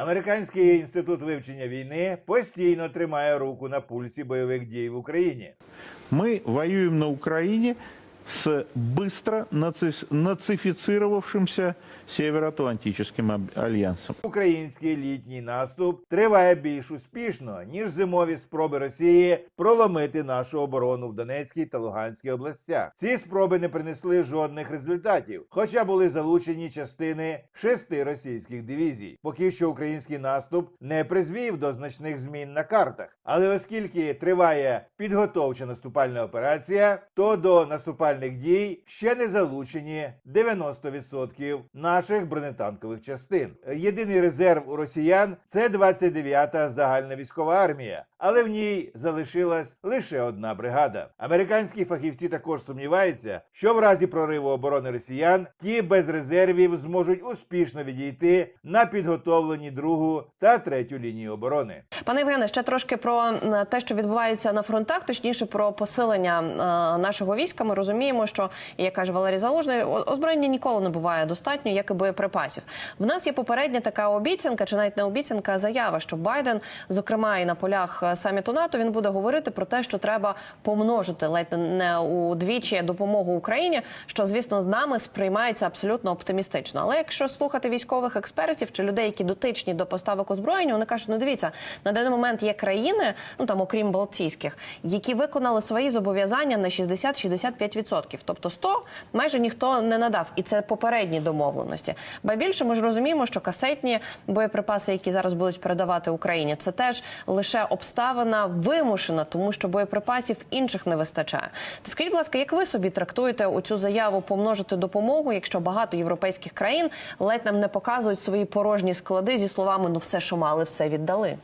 Американський інститут вивчення війни постійно тримає руку на пульсі бойових дій в Україні. Ми воюємо на Украине с быстро наци- нацифицировавшимся Североатлантическим альянсом. Український літній наступ триває більш успішно ніж зимові спроби Росії проломити нашу оборону в Донецькій та Луганській областях. Ці спроби не принесли жодних результатів, хоча були залучені частини шести російських дивізій. Поки що український наступ не призвів до значних змін на картах. Але оскільки триває підготовча наступальна операція, то до наступальних дій ще не залучені 90% наших бронетанкових частин. Єдиний резерв у росіян це 29-та загальна військова армія, але в ній залишилась лише одна бригада. Американські фахівці також сумніваються, що в разі прориву оборони росіян ті без резервів зможуть успішно відійти на підготовлені другу та третю лінію оборони. Пане Євгене, ще трошки про те, що відбувається на фронтах, точніше про посилення е, нашого війська. Ми розуміємо, що як каже Валерій Залужний, озброєння ніколи не буває достатньо, як і боєприпасів. В нас є попередня така обіцянка, чи навіть не обіцянка, а заява, що Байден, зокрема і на полях е, саміту НАТО, він буде говорити про те, що треба помножити ледь не удвічі допомогу Україні, що звісно з нами сприймається абсолютно оптимістично. Але якщо слухати військових експертів чи людей, які дотичні до поставок озброєння, вони кажуть, ну дивіться, на даний момент є країни, ну там окрім Балтійських, які виконали свої зобов'язання на 60-65%. Тобто 100 майже ніхто не надав, і це попередні домовленості. Ба більше ми ж розуміємо, що касетні боєприпаси, які зараз будуть передавати Україні, це теж лише обставина вимушена, тому що боєприпасів інших не вистачає. То скажіть, будь ласка, як ви собі трактуєте у цю заяву помножити допомогу, якщо багато європейських країн ледь нам не показують свої порожні склади зі словами ну все, що мали, все віддали.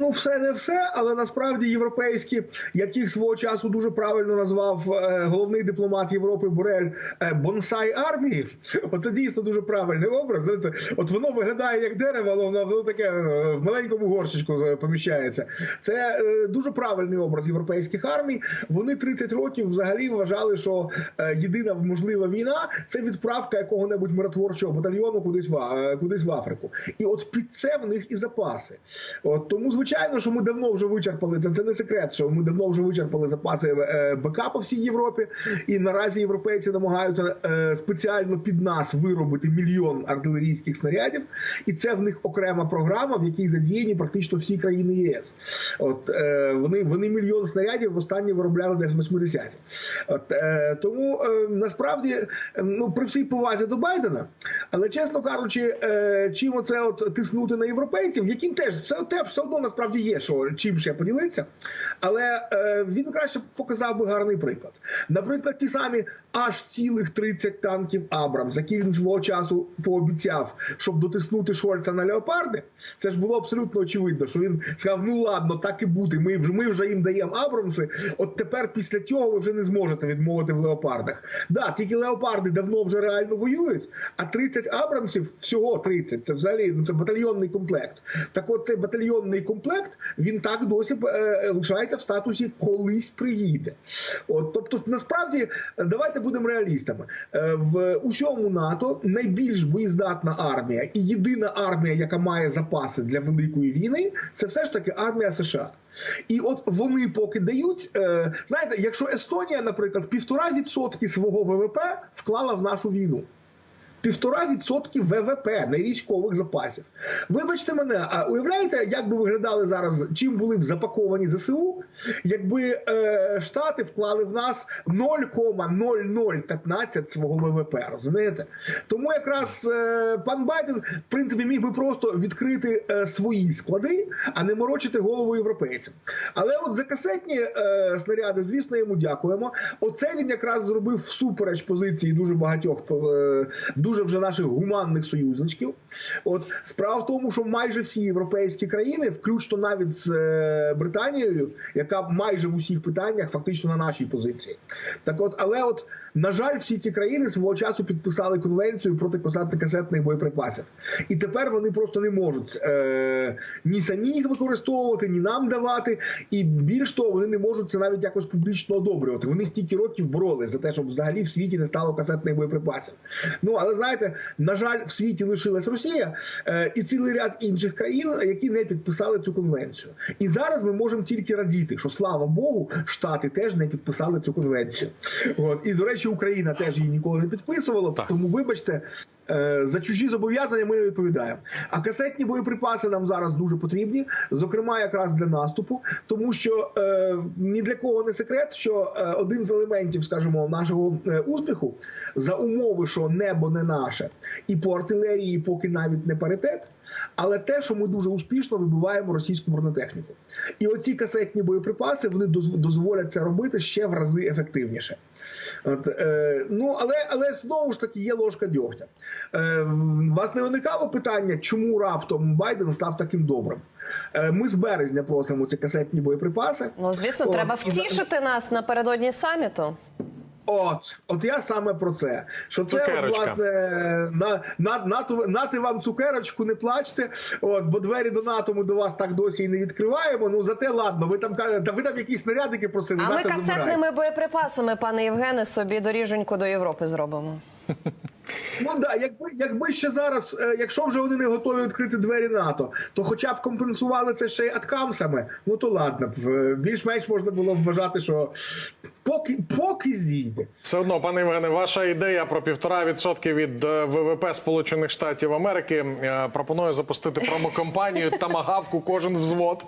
Ну, все не все, але насправді європейські, яких свого часу дуже правильно назвав е, головний дипломат Європи Борель е, бонсай армії. Оце дійсно дуже правильний образ. Знаєте, от воно виглядає як дерево, але воно, воно таке е, в маленькому горщичку поміщається. Це дуже правильний образ європейських армій. Вони 30 років взагалі вважали, що єдина можлива війна це відправка якого-небудь миротворчого батальйону кудись в кудись в Африку. І от під це в них і запаси. От тому, звичайно, що ми давно вже вичерпали це. Це не секрет, що ми давно вже вичерпали запаси е, БК по всій Європі, і наразі європейці намагаються е, спеціально під нас виробити мільйон артилерійських снарядів, і це в них окрема програма, в якій задіяні практично всі країни ЄС. От е, вони, вони мільйон снарядів востаннє виробляли десь в 80-ті. От тому насправді, ну при всій повазі до Байдена, але чесно кажучи, чим оце от тиснути на європейців, яким теж все те все одно насправді є, що чим ще поділитися. Але е, він краще показав би гарний приклад. Наприклад, ті самі аж цілих 30 танків Абрамс, які він свого часу пообіцяв, щоб дотиснути Шольца на леопарди. Це ж було абсолютно очевидно, що він сказав: ну ладно, так і буде. Ми вже ми вже їм даємо Абрамси. От тепер після цього ви вже не зможете відмовити в леопардах. Да, тільки леопарди давно вже реально воюють, а 30 Абрамсів всього 30. Це взагалі ну це батальйонний комплект. Так, от цей батальйонний комплект він так досі е, лишається в статусі колись приїде. От, тобто, насправді, давайте будемо реалістами. Е, в усьому НАТО найбільш боєздатна армія і єдина армія, яка має запаси для великої війни, це все ж таки армія США. І от вони поки дають, е, знаєте, якщо Естонія, наприклад, півтора відсотки свого ВВП вклала в нашу війну. Півтора відсотки ВВП не військових запасів. Вибачте мене, а уявляєте, як би виглядали зараз, чим були б запаковані ЗСУ, якби е, Штати вклали в нас 0,0015 свого ВВП, розумієте? Тому якраз е, пан Байден, в принципі, міг би просто відкрити е, свої склади, а не морочити голову європейцям. Але от за касетні е, снаряди, звісно, йому дякуємо. Оце він якраз зробив всупереч позиції дуже багатьох е, дуже вже наших гуманних союзничків. От справа в тому, що майже всі європейські країни, включно навіть з е, Британією, яка майже в усіх питаннях фактично на нашій позиції. Так, от, але от на жаль, всі ці країни свого часу підписали конвенцію проти касетних боєприпасів, і тепер вони просто не можуть е, ні самі їх використовувати, ні нам давати. І більш того, вони не можуть це навіть якось публічно одобрювати. Вони стільки років боролись за те, щоб взагалі в світі не стало касетних боєприпасів. Ну але знаєте, на жаль, в світі лишилась Росія е, і цілий ряд інших країн, які не підписали цю конвенцію. І зараз ми можемо тільки радіти, що слава Богу, штати теж не підписали цю конвенцію. От і до речі, Україна теж її ніколи не підписувала. Так. Тому, вибачте, е, за чужі зобов'язання ми не відповідаємо. А касетні боєприпаси нам зараз дуже потрібні, зокрема, якраз для наступу, тому що е, ні для кого не секрет, що е, один з елементів, скажімо, нашого е, успіху за умови, що небо не наше, і по артилерії поки навіть не паритет. Але те, що ми дуже успішно вибиваємо російську бронетехніку, і оці касетні боєприпаси вони дозволять це робити ще в рази ефективніше. От, е, ну але але знову ж таки є ложка дьогтя. Е, вас не виникало питання, чому раптом Байден став таким добрим? Е, ми з березня просимо ці касетні боєприпаси. Ну звісно, От, треба і втішити нас напередодні саміту. От, от я саме про це. Що це от, власне на, на, нати, нати вам цукерочку, не плачте. От, бо двері до НАТО ми до вас так досі і не відкриваємо. Ну зате ладно, ви там та ви там якісь снарядики просили. А ми касетними боєприпасами, пане Євгене, собі доріженьку до Європи зробимо. Ну да, якби якби ще зараз, е, якщо вже вони не готові відкрити двері НАТО, то хоча б компенсували це ще й аткамсами. Ну то ладно, б, е, більш-менш можна було б вважати, що поки поки зійде. Все одно, пане Євгене, ваша ідея про півтора відсотки від е, ВВП Сполучених Штатів Америки е, пропонує запустити промокомпанію Тамагавку кожен взвод.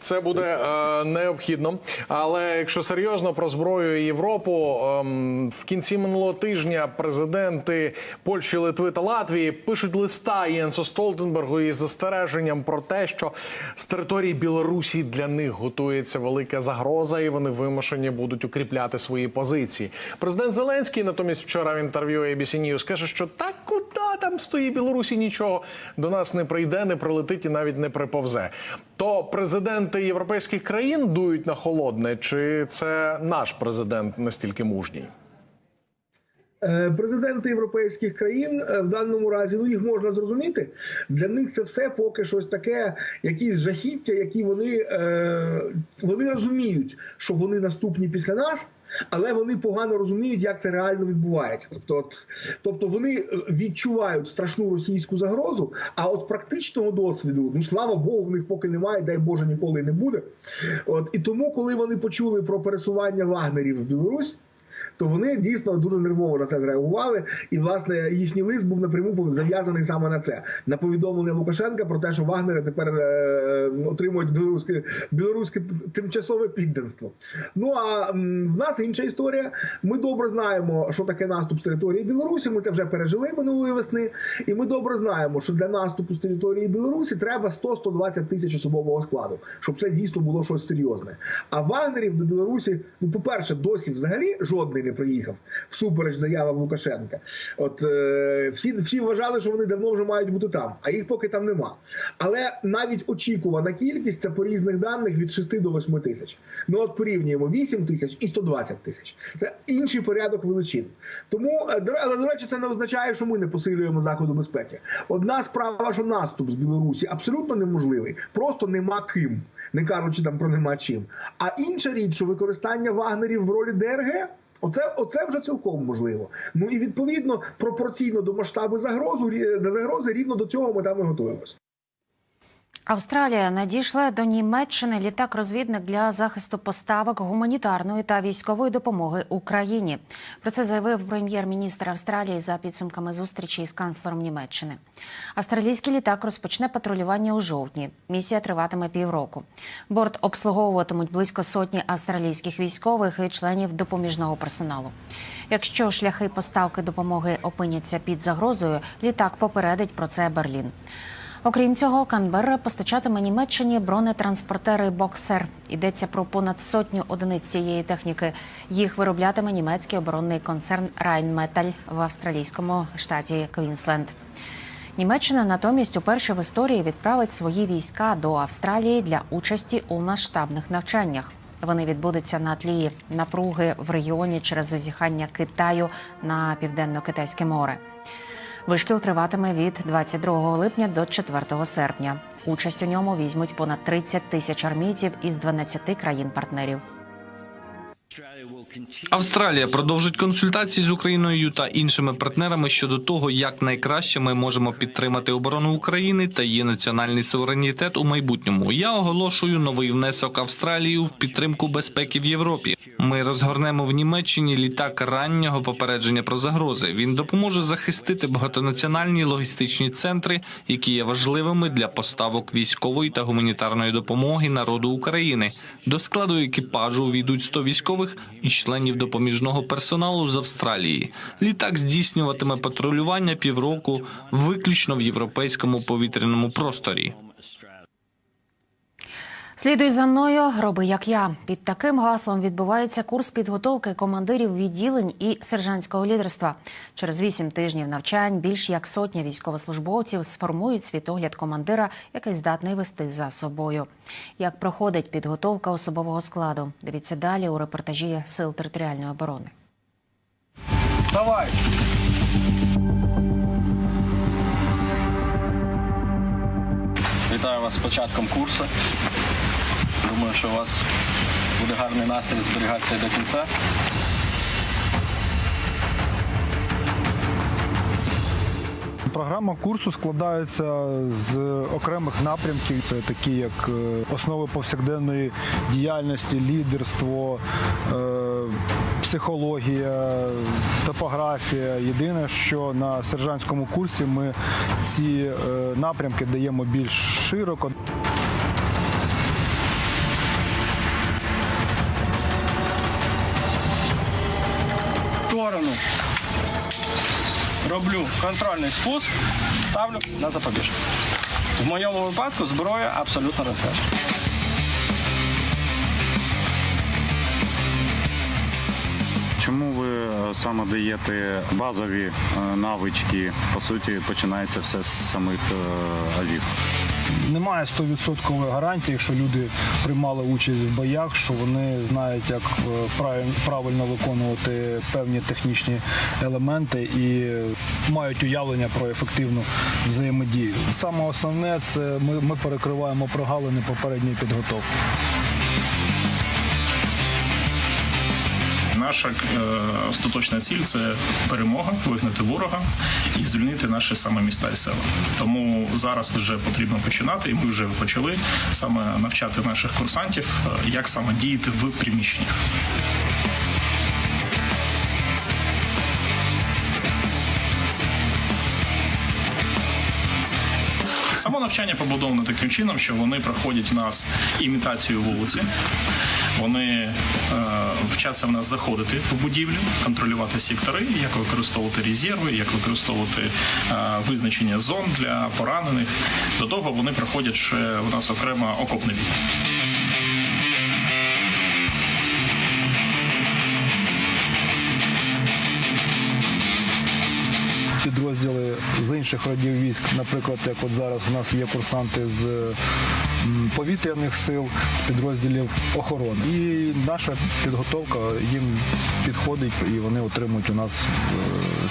Це буде е, необхідно. Але якщо серйозно про зброю Європу, ем, в кінці минулого тижня президенти Польщі, Литви та Латвії пишуть листа Єнсу Столтенбергу із застереженням про те, що з території Білорусі для них готується велика загроза, і вони вимушені будуть укріпляти свої позиції. Президент Зеленський натомість вчора в інтерв'ю ABC News каже, що так куди там стоїть Білорусі нічого до нас не прийде, не прилетить і навіть не приповзе. То президенти європейських країн дують на холодне, чи це наш президент настільки мужній? Е, Президенти європейських країн е, в даному разі ну їх можна зрозуміти. Для них це все поки щось таке, якісь жахіття, які вони, е, вони розуміють, що вони наступні після нас. Але вони погано розуміють, як це реально відбувається. Тобто, от, тобто вони відчувають страшну російську загрозу, а от практичного досвіду, ну слава Богу, в них поки немає, дай Боже, ніколи не буде. От і тому, коли вони почули про пересування вагнерів в Білорусь, то вони дійсно дуже нервово на це зреагували. І власне їхній лист був напряму зав'язаний саме на це на повідомлення Лукашенка про те, що Вагнери тепер е, отримують білоруське білоруське тимчасове підданство. Ну а в нас інша історія. Ми добре знаємо, що таке наступ з території Білорусі. Ми це вже пережили минулої весни, і ми добре знаємо, що для наступу з території Білорусі треба 100-120 тисяч особового складу, щоб це дійсно було щось серйозне. А Вагнерів до Білорусі, ну по перше, досі взагалі жодний не приїхав всупереч заявам Лукашенка. От е, всі, всі вважали, що вони давно вже мають бути там, а їх поки там нема. Але навіть очікувана кількість це по різних даних від 6 до 8 тисяч. Ну от порівнюємо 8 тисяч і 120 тисяч. Це інший порядок величин. Тому, е, але до речі, це не означає, що ми не посилюємо заходу безпеки. Одна справа, що наступ з Білорусі абсолютно неможливий, просто нема ким, не кажучи там про нема чим. А інша річ, що використання вагнерів в ролі ДРГ. Оце, оце вже цілком можливо. Ну і відповідно пропорційно до масштабу загрозу загрози рівно до цього ми там і готуємося. Австралія надійшла до Німеччини літак-розвідник для захисту поставок гуманітарної та військової допомоги Україні. Про це заявив прем'єр-міністр Австралії за підсумками зустрічі із канцлером Німеччини. Австралійський літак розпочне патрулювання у жовтні. Місія триватиме півроку. Борт обслуговуватимуть близько сотні австралійських військових і членів допоміжного персоналу. Якщо шляхи поставки допомоги опиняться під загрозою, літак попередить про це Берлін. Окрім цього, Канберра постачатиме Німеччині бронетранспортери Боксер. Йдеться про понад сотню одиниць цієї техніки. Їх вироблятиме німецький оборонний концерн Rheinmetall в австралійському штаті Квінсленд. Німеччина натомість уперше в історії відправить свої війська до Австралії для участі у масштабних навчаннях. Вони відбудуться на тлі напруги в регіоні через зазіхання Китаю на південно-китайське море. Вишкіл триватиме від 22 липня до 4 серпня. Участь у ньому візьмуть понад 30 тисяч армійців із 12 країн-партнерів. Австралія продовжить консультації з Україною та іншими партнерами щодо того, як найкраще ми можемо підтримати оборону України та її національний суверенітет у майбутньому. Я оголошую новий внесок Австралії в підтримку безпеки в Європі. Ми розгорнемо в Німеччині літак раннього попередження про загрози. Він допоможе захистити багатонаціональні логістичні центри, які є важливими для поставок військової та гуманітарної допомоги народу України. До складу екіпажу увійдуть 100 військових і членів допоміжного персоналу з Австралії. Літак здійснюватиме патрулювання півроку виключно в європейському повітряному просторі. Слідуй за мною, роби як я. Під таким гаслом відбувається курс підготовки командирів відділень і сержантського лідерства. Через вісім тижнів навчань більш як сотня військовослужбовців сформують світогляд командира, який здатний вести за собою. Як проходить підготовка особового складу? Дивіться далі у репортажі Сил територіальної оборони. Давай. Вітаю вас з початком курсу. Думаю, що у вас буде гарний настрій зберігатися до кінця. Програма курсу складається з окремих напрямків. Це такі, як е, основи повсякденної діяльності, лідерство, е, психологія, топографія. Єдине, що на сержантському курсі ми ці е, напрямки даємо більш широко. Роблю контрольний спуск, ставлю на запобіжник. В моєму випадку зброя абсолютно розв'язана. Чому ви е, саме даєте базові е, навички? По суті, починається все з самих е, азів. Немає 100% гарантії, якщо люди приймали участь в боях, що вони знають, як е, правильно виконувати певні технічні елементи і мають уявлення про ефективну взаємодію. Саме основне це ми, ми перекриваємо прогалини попередньої підготовки. Наша е, остаточна ціль це перемога, вигнати ворога і звільнити наші саме міста і села. Тому зараз вже потрібно починати, і ми вже почали саме навчати наших курсантів, е, як саме діяти в приміщеннях. Само навчання побудовано таким чином, що вони проходять у нас імітацію вулиці. Вони е, вчаться в нас заходити в будівлю, контролювати сектори, як використовувати резерви, як використовувати е, визначення зон для поранених. До того вони проходять ще у нас окремо окопний бій. Інших родів військ, наприклад, як от зараз у нас є курсанти з повітряних сил, з підрозділів охорони. І наша підготовка їм підходить, і вони отримують у нас е,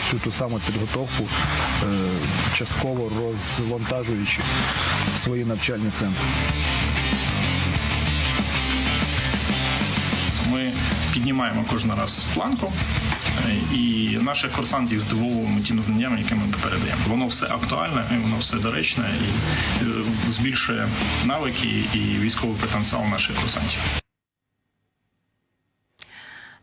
всю ту саму підготовку, е, частково розвантажуючи свої навчальні центри. Піднімаємо кожен раз планку. е, І наших курсантів здивовуємо тими знаннями, які ми передаємо. Воно все актуальне, і воно все доречне і е, збільшує навики і військовий потенціал наших курсантів.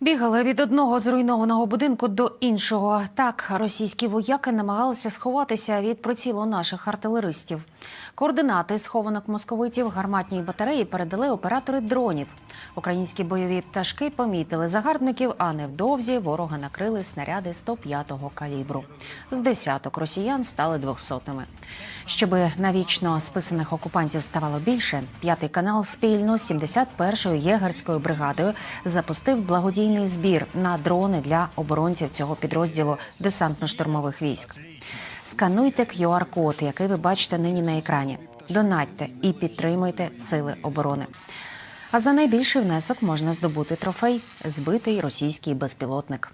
Бігали від одного зруйнованого будинку до іншого. Так, російські вояки намагалися сховатися від прицілу наших артилеристів. Координати схованок московитів гарматній батареї передали оператори дронів. Українські бойові пташки помітили загарбників, а невдовзі ворога накрили снаряди 105-го калібру. З десяток росіян стали двохсотими. Щоби навічно списаних окупантів ставало більше, п'ятий канал спільно з 71-ю єгерською бригадою запустив благодійний збір на дрони для оборонців цього підрозділу десантно-штурмових військ. Скануйте QR-код, який ви бачите нині на екрані. Донатьте і підтримуйте сили оборони. А за найбільший внесок можна здобути трофей збитий російський безпілотник.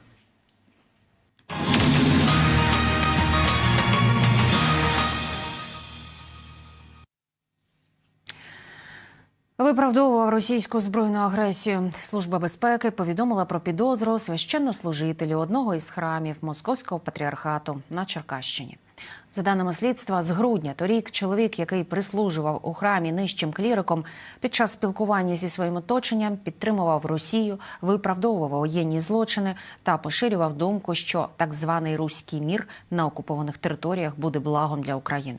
Виправдовував російську збройну агресію. Служба безпеки повідомила про підозру священнослужителю одного із храмів Московського патріархату на Черкащині. За даними слідства, з грудня торік чоловік, який прислужував у храмі нижчим кліриком, під час спілкування зі своїм оточенням підтримував Росію, виправдовував воєнні злочини та поширював думку, що так званий руський мір на окупованих територіях буде благом для України.